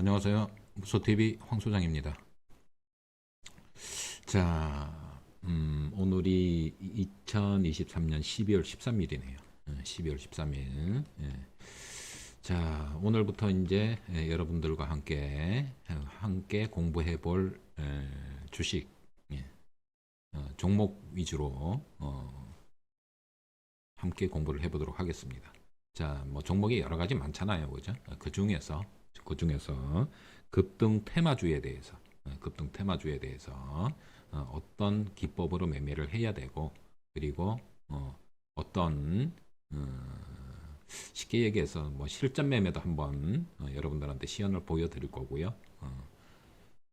안녕하세요. 무소TV 황 소장입니다. 자, 음, 오늘이 2023년 12월 13일이네요. 12월 13일. 예. 자, 오늘부터 이제 예, 여러분들과 함께 예, 함께 공부해 볼 예, 주식 예, 어, 종목 위주로 어, 함께 공부를 해 보도록 하겠습니다. 자, 뭐 종목이 여러 가지 많잖아요, 그죠? 그 중에서 그 중에서 급등 테마주에 대해서 어, 급등 테마주에 대해서 어, 어떤 기법으로 매매를 해야 되고 그리고 어, 어떤 어, 쉽게 얘기해서 뭐 실전 매매도 한번 어, 여러분들한테 시연을 보여드릴 거고요. 어,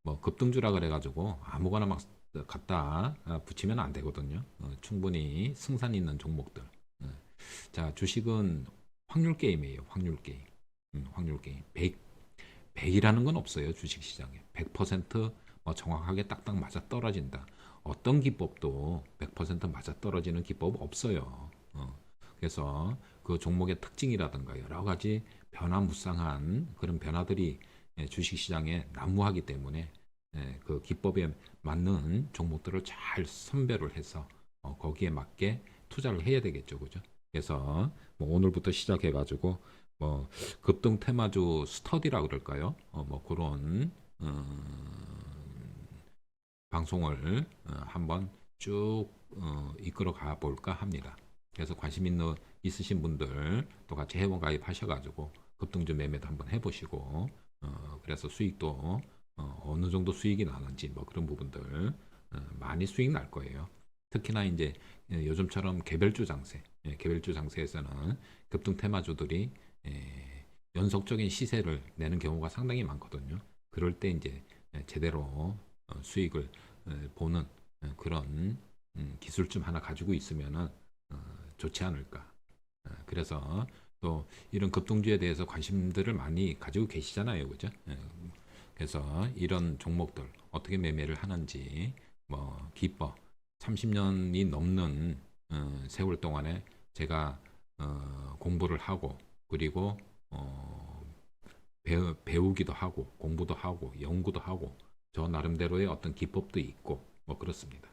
뭐 급등주라 그래가지고 아무거나 막 갖다 아, 붙이면 안 되거든요. 어, 충분히 승산 있는 종목들. 어. 자 주식은 확률 게임이에요. 확률 게임. 음, 확률 게임. 100 100이라는 건 없어요. 주식 시장에. 100%뭐 정확하게 딱딱 맞아 떨어진다. 어떤 기법도 100% 맞아 떨어지는 기법 없어요. 어. 그래서 그 종목의 특징이라든가 여러 가지 변화무쌍한 그런 변화들이 예, 주식 시장에 난무하기 때문에 예, 그 기법에 맞는 종목들을 잘 선별을 해서 어, 거기에 맞게 투자를 해야 되겠죠, 그죠? 그래서 뭐 오늘부터 시작해 가지고 뭐 급등 테마주 스터디라 그럴까요? 어, 뭐 그런 음, 방송을 어, 한번 쭉 어, 이끌어 가 볼까 합니다. 그래서 관심 있는 있으신 분들 또 같이 회원 가입하셔가지고 급등주 매매도 한번 해보시고 어, 그래서 수익도 어, 어느 정도 수익이 나는지 뭐 그런 부분들 어, 많이 수익 날 거예요. 특히나 이제 요즘처럼 개별주 장세, 예, 개별주 장세에서는 급등 테마주들이 예, 연속적인 시세를 내는 경우가 상당히 많거든요. 그럴 때 이제 제대로 어, 수익을 어, 보는 어, 그런 음, 기술 좀 하나 가지고 있으면은 좋지 않을까. 그래서 또 이런 급등주에 대해서 관심들을 많이 가지고 계시잖아요, 그죠? 예, 그래서 이런 종목들 어떻게 매매를 하는지 뭐 기법 30년이 넘는 세월 동안에 제가 공부를 하고 그리고 어, 배우, 배우기도 하고 공부도 하고 연구도 하고 저 나름대로의 어떤 기법도 있고 뭐 그렇습니다.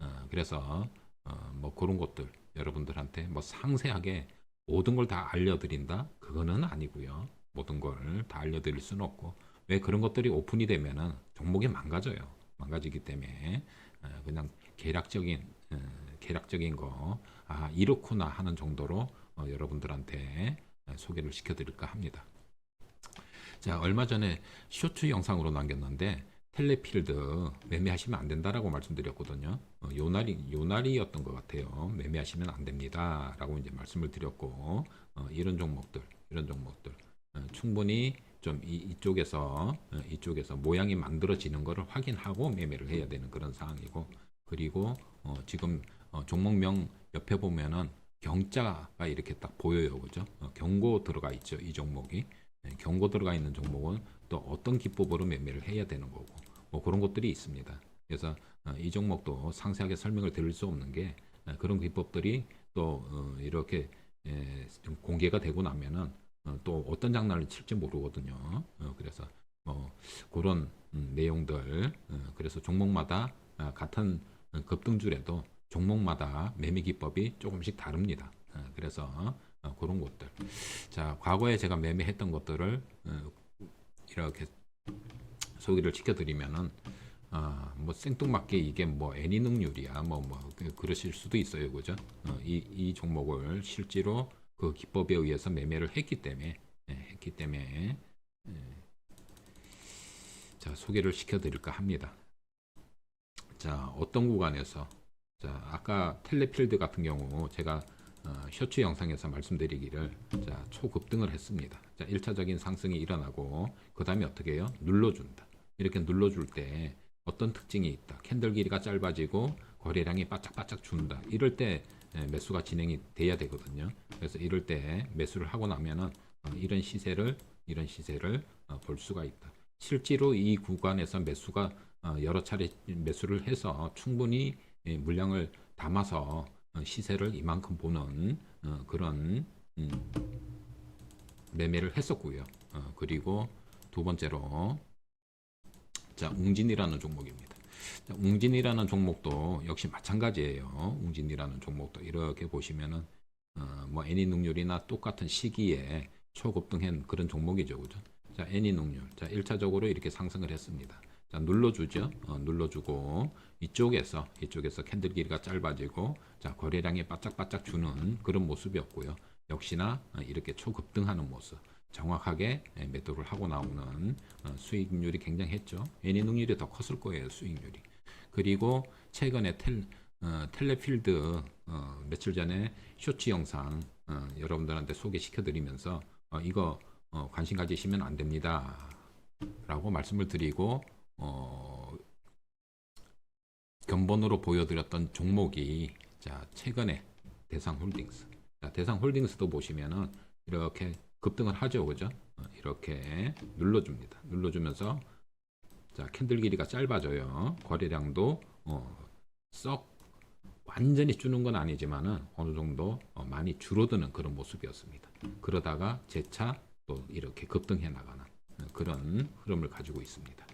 어, 그래서 어, 뭐 그런 것들 여러분들한테 뭐 상세하게 모든 걸 다 알려드린다 그거는 아니고요. 모든 걸 다 알려드릴 수는 없고 왜 그런 것들이 오픈이 되면은 종목이 망가져요. 망가지기 때문에 어, 그냥 계략적인 어, 계략적인 거 아 이렇구나 하는 정도로 어, 여러분들한테 소개를 시켜드릴까 합니다. 자, 얼마 전에 쇼츠 영상으로 남겼는데 텔레필드 매매하시면 안 된다라고 말씀드렸거든요. 어, 요날이 요날이었던 것 같아요. 매매하시면 안 됩니다라고 이제 말씀을 드렸고 어, 이런 종목들 이런 종목들 어, 충분히 좀 이, 쪽에서 어, 이쪽에서 모양이 만들어지는 것을 확인하고 매매를 해야 되는 그런 상황이고 그리고 어, 지금 어, 종목명 옆에 보면은 경자가 이렇게 딱 보여요. 그죠? 어, 경고 들어가 있죠. 이 종목이. 네, 경고 들어가 있는 종목은 또 어떤 기법으로 매매를 해야 되는 거고 뭐 그런 것들이 있습니다. 그래서 어, 이 종목도 상세하게 설명을 드릴 수 없는 게 어, 그런 기법들이 또 어, 이렇게 에, 좀 공개가 되고 나면은 어, 또 어떤 장난을 칠지 모르거든요. 어, 그래서 뭐 그런 음, 내용들 어, 그래서 종목마다 어, 같은 급등줄에도 종목마다 매매 기법이 조금씩 다릅니다. 어, 그래서 어, 그런 것들. 자, 과거에 제가 매매했던 것들을 어, 이렇게 소개를 시켜드리면은 아, 뭐 생뚱맞게 이게 뭐 애니 능률이야, 뭐, 뭐, 그, 그러실 수도 있어요. 그죠? 어, 이, 이 종목을 실제로 그 기법에 의해서 매매를 했기 때문에, 예, 했기 때문에, 예. 자, 소개를 시켜드릴까 합니다. 자, 어떤 구간에서 자, 아까 텔레필드 같은 경우 제가 어, 셔츠 영상에서 말씀드리기를 자, 초급등을 했습니다. 자, 1차적인 상승이 일어나고 그 다음에 어떻게 해요? 눌러준다. 이렇게 눌러줄 때 어떤 특징이 있다. 캔들 길이가 짧아지고 거래량이 바짝바짝 준다. 이럴 때 예, 매수가 진행이 돼야 되거든요. 그래서 이럴 때 매수를 하고 나면은 어, 이런 시세를 이런 시세를 어, 볼 수가 있다. 실제로 이 구간에서 매수가 어, 여러 차례 매수를 해서 충분히 예, 물량을 담아서 어, 시세를 이만큼 보는 어, 그런 음, 매매를 했었고요. 그리고 두 번째로 자, 웅진이라는 종목입니다. 자, 웅진이라는 종목도 역시 마찬가지예요. 웅진이라는 종목도 이렇게 보시면은 어, 뭐 애니 능률이나 똑같은 시기에 초급등한 그런 종목이죠. 그죠? 자, 애니 능률. 자, 1차적으로 이렇게 상승을 했습니다. 자, 눌러주죠. 어, 눌러주고 이쪽에서 이쪽에서 캔들 길이가 짧아지고 자, 거래량이 바짝바짝 주는 그런 모습이었고요. 역시나 어, 이렇게 초급등하는 모습. 정확하게 예, 매도를 하고 나오는 어, 수익률이 굉장했죠. 애니 능률이 더 컸을 거예요. 수익률이. 그리고 최근에 텔, 어, 텔레필드 어, 며칠 전에 쇼츠 영상 어, 여러분들한테 소개시켜 드리면서 어, 이거 어, 관심 가지시면 안 됩니다. 라고 말씀을 드리고 어, 견본으로 보여드렸던 종목이 자 최근에 대상홀딩스. 자, 대상홀딩스도 보시면은 이렇게 급등을 하죠 그죠? 어, 이렇게 눌러줍니다. 눌러주면서 자 캔들 길이가 짧아져요. 거래량도 어, 썩 완전히 주는 건 아니지만은 어느 정도 어, 많이 줄어드는 그런 모습이었습니다. 그러다가 재차 또 이렇게 급등해 나가는 어, 그런 흐름을 가지고 있습니다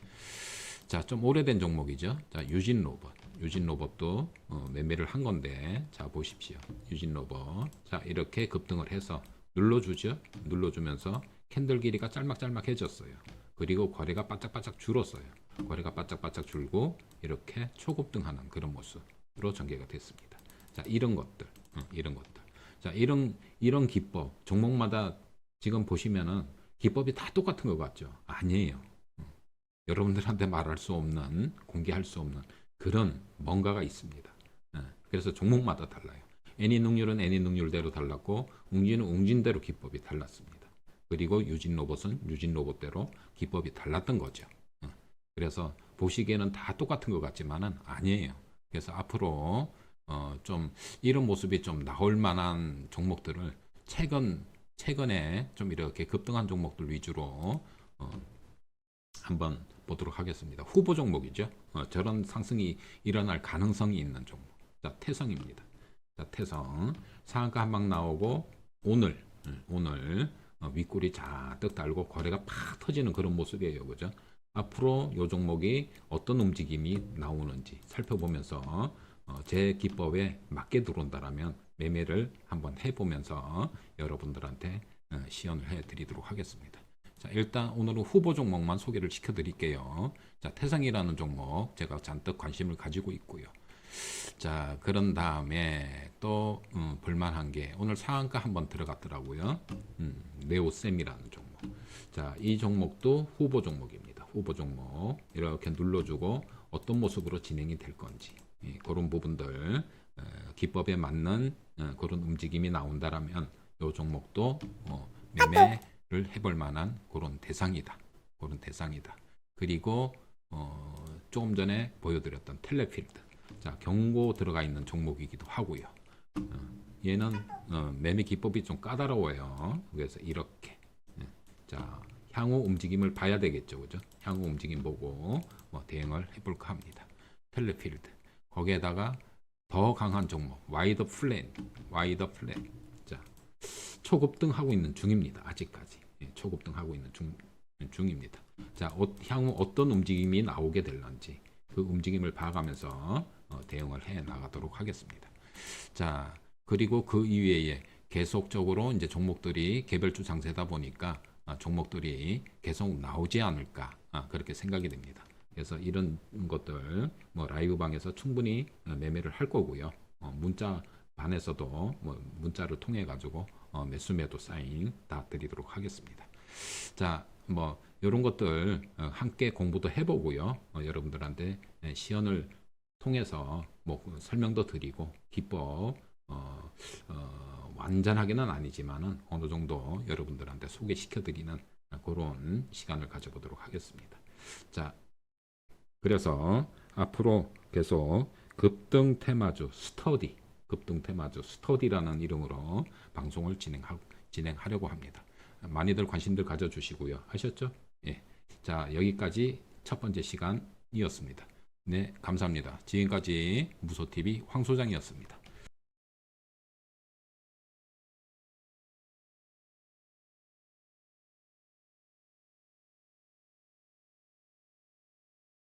자, 좀 오래된 종목이죠. 자, 유진 로봇. 유진 로봇도 어, 매매를 한 건데, 자, 보십시오. 유진 로봇. 자, 이렇게 급등을 해서 눌러주죠. 눌러주면서 캔들 길이가 짤막짤막해졌어요. 그리고 거래가 바짝바짝 줄었어요. 거래가 바짝바짝 줄고, 이렇게 초급등하는 그런 모습으로 전개가 됐습니다. 자, 이런 것들. 어, 이런 것들. 자, 이런, 이런 기법. 종목마다 지금 보시면은 기법이 다 똑같은 것 같죠? 아니에요. 여러분들한테 말할 수 없는 공개할 수 없는 그런 뭔가가 있습니다. 예, 그래서 종목마다 달라요. 애니 능률은 애니 능률대로 달랐고 웅진은 웅진대로 기법이 달랐습니다. 그리고 유진 로봇은 유진 로봇대로 기법이 달랐던 거죠. 예, 그래서 보시기에는 다 똑같은 것 같지만은 아니에요. 그래서 앞으로 어, 좀 이런 모습이 좀 나올 만한 종목들을 최근 최근에 좀 이렇게 급등한 종목들 위주로 어, 한번 보도록 하겠습니다. 후보 종목이죠. 어, 저런 상승이 일어날 가능성이 있는 종목. 자, 태성입니다. 자, 태성. 상한가 한 방 나오고 오늘 음, 오늘 어, 윗골이 자뜩 달고 거래가 팍 터지는 그런 모습이에요. 그죠? 앞으로 요 종목이 어떤 움직임이 나오는지 살펴보면서 어, 제 기법에 맞게 들어온다라면 매매를 한번 해보면서 여러분들한테 어, 시연을 해드리도록 하겠습니다. 자, 일단 오늘은 후보 종목만 소개를 시켜드릴게요. 자, 태상이라는 종목 제가 잔뜩 관심을 가지고 있고요. 자, 그런 다음에 또 음, 볼만한 게 오늘 상한가 한번 들어갔더라고요. 음, 네오셈이라는 종목. 자, 이 종목도 후보 종목입니다. 후보 종목 이렇게 눌러주고 어떤 모습으로 진행이 될 건지 예, 그런 부분들 어, 기법에 맞는 어, 그런 움직임이 나온다라면 이 종목도 어, 매매를 해볼 만한 그런 대상이다. 그런 대상이다. 그리고 어, 조금 전에 보여드렸던 텔레필드. 자 경고 들어가 있는 종목이기도 하고요. 어, 얘는 어, 매매 기법이 좀 까다로워요. 그래서 이렇게 예. 자 향후 움직임을 봐야 되겠죠, 그죠? 향후 움직임 보고 뭐 대응을 해볼까 합니다. 텔레필드 거기에다가 더 강한 종목 와이더 플랜, 와이더 플랜. 자 초급등 하고 있는 중입니다. 아직까지 예, 초급등하고 있는 중 중입니다. 자 어, 향후 어떤 움직임이 나오게 될런지 그 움직임을 봐가면서 어, 대응을 해 나가도록 하겠습니다. 자 그리고 그 이외에 계속적으로 이제 종목들이 개별주 장세다 보니까 아, 종목들이 계속 나오지 않을까 아, 그렇게 생각이 됩니다. 그래서 이런 것들 뭐 라이브 방에서 충분히 어, 매매를 할 거고요. 어, 문자 반에서도 뭐 문자를 통해 가지고 어, 매수 매도 사인 다 드리도록 하겠습니다. 자, 뭐 이런 것들 어, 함께 공부도 해보고요. 어, 여러분들한테 예, 시연을 통해서 뭐 설명도 드리고 기법 어, 어, 완전하게는 아니지만은 어느 정도 여러분들한테 소개시켜드리는 그런 시간을 가져보도록 하겠습니다. 자, 그래서 앞으로 계속 급등 테마주 스터디, 급등 테마주 스터디라는 이름으로 방송을 진행하, 진행하려고 합니다. 많이들 관심들 가져주시고요. 하셨죠? 예. 자, 여기까지 첫 번째 시간이었습니다. 네, 감사합니다. 지금까지 무소TV 황소장이었습니다.